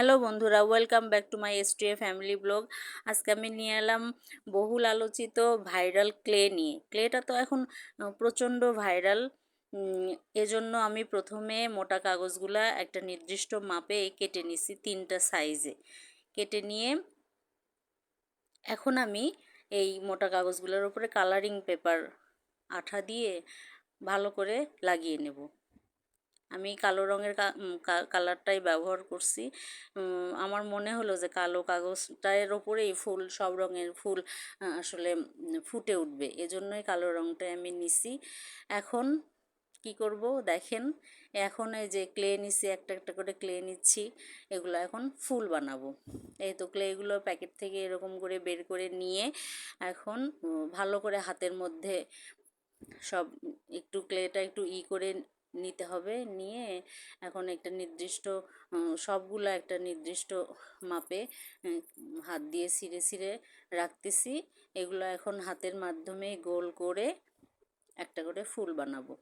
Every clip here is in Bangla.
হ্যালো বন্ধুরা, welcome back to my S family blog. আজকে আমি নিয়ে এলাম বহুল আলোচিত ভাইরাল ক্লে নিয়ে। ক্লেটা তো এখন প্রচণ্ড ভাইরাল। এজন্য আমি প্রথমে মোটা কাগজগুলা একটা নির্দিষ্ট মাপে কেটে নিছি তিনটা সাইজে কেটে নিয়ে এখন আমি এই মোটা কাগজগুলোর উপরে কালারিং পেপার আঠা দিয়ে ভালো করে লাগিয়ে নেব। আমি কালো রঙের কালারটাই ব্যবহার করছি। আমার মনে হলো যে কালো কাগজটার ওপরেই ফুল, সব রঙের ফুল আসলে ফুটে উঠবে। এজন্যই কালো রঙটাই আমি নিছি। এখন কি করব দেখেন, এখন এই যে ক্লে নিছি, একটা একটা করে ক্লে নিচ্ছি, এগুলো এখন ফুল বানাবো। এই তো ক্লেগুলো প্যাকেট থেকে এরকম করে বের করে নিয়ে এখন ভালো করে হাতের মধ্যে সব, একটু ক্লেটা একটু ই করে নিতে হবে। নিয়ে এখন একটা নির্দিষ্ট সবগুলো একটা নির্দিষ্ট মাপে হাত দিয়ে ছিঁড়ে ছিঁড়ে রাখতেছি। এগুলো এখন হাতের মাধ্যমে গোল করে একটা করে ফুল বানাবো।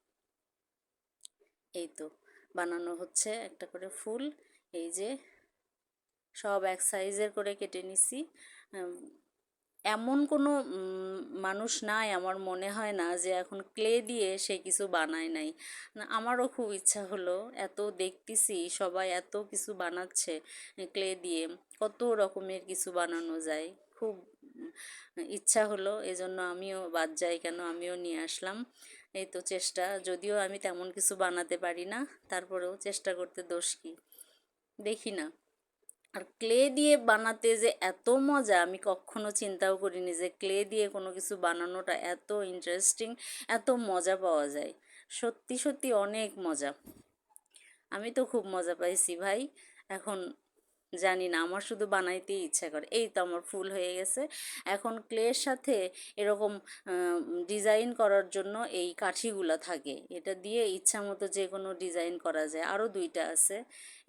এই তো, বানানো হচ্ছে একটা করে ফুল। এই যে, সব এক সাইজের করে কেটে নিছি। এমন কোনো মানুষ নাই আমার মনে হয় না যে এখন ক্লে দিয়ে সে কিছু বানায় নাই। আমারও খুব ইচ্ছা হলো এত দেখতেছি সবাই এত কিছু বানাচ্ছে ক্লে দিয়ে, কত রকমের কিছু বানানো যায়। খুব ইচ্ছা হলো, এজন্য আমিও বাদ যাই কেন আমিও নিয়ে আসলাম। এই তো চেষ্টা, যদিও আমি তেমন কিছু বানাতে পারি না, তারপরেও চেষ্টা করতে দোষ কি? দেখি না। আর ক্লে দিয়ে বানাতে যে এত মজা, আমি কখনো চিন্তাও করিনি যে ক্লে দিয়ে কোনো কিছু বানানোটা এত ইন্টারেস্টিং এত মজা পাওয়া যায়। সত্যি সত্যি অনেক মজা। আমি তো খুব মজা পাইছি ভাই। এখন জানি না, আমার শুধু বানাইতেই ইচ্ছা করে। এই তো আমার ফুল হয়ে গেছে। এখন ক্লের সাথে এরকম ডিজাইন করার জন্য এই কাঠিগুলো থাকে। এটা দিয়ে ইচ্ছা মতো যে কোনো ডিজাইন করা যায়। আরও দুইটা আছে।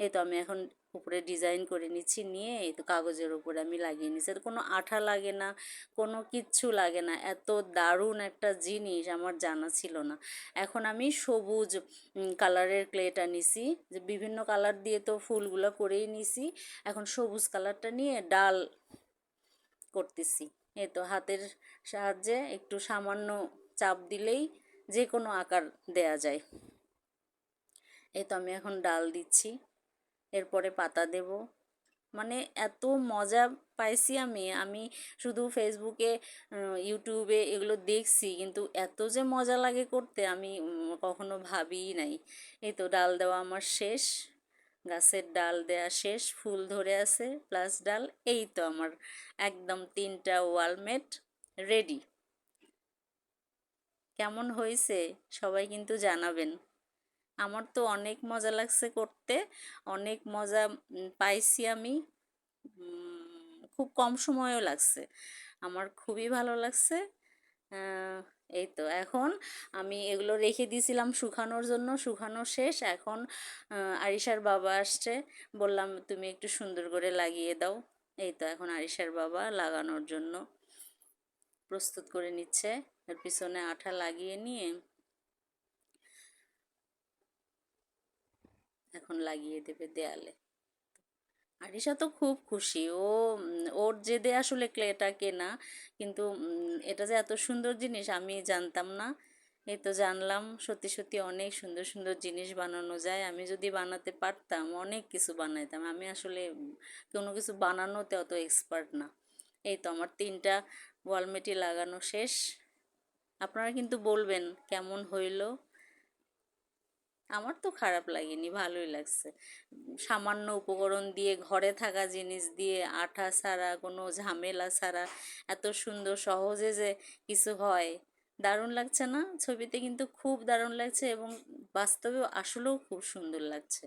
এই তো আমি এখন উপরে ডিজাইন করে নিচ্ছি, নিয়ে এই তো কাগজের উপরে আমি লাগিয়ে নিচ্ছি। কোনো আঠা লাগে না, কোনো কিচ্ছু লাগে না, এত দারুণ একটা জিনিস আমার জানা ছিল না। এখন আমি সবুজ কালারের ক্লেটা নিছি, যে বিভিন্ন কালার দিয়ে তো ফুলগুলো করেই নিছি। এখন সবুজ কালারটা নিয়ে ডাল করতেছি। এ তো হাতের সাহায্যে একটু সামান্য চাপ দিলেই যে কোনো আকার দেয়া যায়। এই তো আমি এখন ডাল দিচ্ছি। এরপরে পাতা দেব। মানে এত মজা পাইছি আমি। আমি শুধু ফেসবুকে ইউটিউবে এগুলো দেখছি, কিন্তু এত যে মজা লাগে করতে আমি কখনো ভাবিই নাই। এই তো ডাল দেওয়া আমার শেষ, গাছের ডাল দেয়া শেষ, ফুল ধরে আছে প্লাস ডাল, এই তো আমার একদম তিনটা ওয়ালমেট রেডি কেমন হয়েছে? সবাই কিন্তু জানাবেন। আমার তো অনেক মজা লাগছে করতে। অনেক মজা পাইছি আমি। খুব কম সময়ও লাগছে। আমার খুবই ভালো লাগছে। এই তো এখন আমি এগুলো রেখে দিয়েছিলাম শুকানোর জন্য, শুকানো শেষ। এখন আরিশার বাবা আসছে। বললাম, তুমি একটু সুন্দর করে লাগিয়ে দাও। এই তো এখন আরিশার বাবা লাগানোর জন্য প্রস্তুত করে নিচ্ছে। এর পিছনে আঠা লাগিয়ে নিয়ে এখন লাগিয়ে দেবে দেয়ালে। আরিশা তো খুব খুশি। ও ওর জেদে আসলে ক্লেটা কেনা, কিন্তু এটা যে এত সুন্দর জিনিস আমি জানতাম না। এই তো জানলাম, সত্যি সত্যি অনেক সুন্দর সুন্দর জিনিস বানানো যায়। আমি যদি বানাতে পারতাম, অনেক কিছু বানাইতাম। আমি আসলে কোনো কিছু বানানোতে অত এক্সপার্ট না। এই তো আমার তিনটা ওয়ালমেটি লাগানো শেষ। আপনারা কিন্তু বলবেন কেমন হইল? আমার তো খারাপ লাগেনি, ভালোই লাগছে। সামান্য উপকরণ দিয়ে ঘরে থাকা জিনিস দিয়ে আঠা ছাড়া, কোনো ঝামেলা ছাড়া, এত সুন্দর সহজে যে কিছু হয়, দারুণ লাগছে না? ছবিতে কিন্তু খুব দারুণ লাগছে এবং বাস্তবেও আসলেও খুব সুন্দর লাগছে।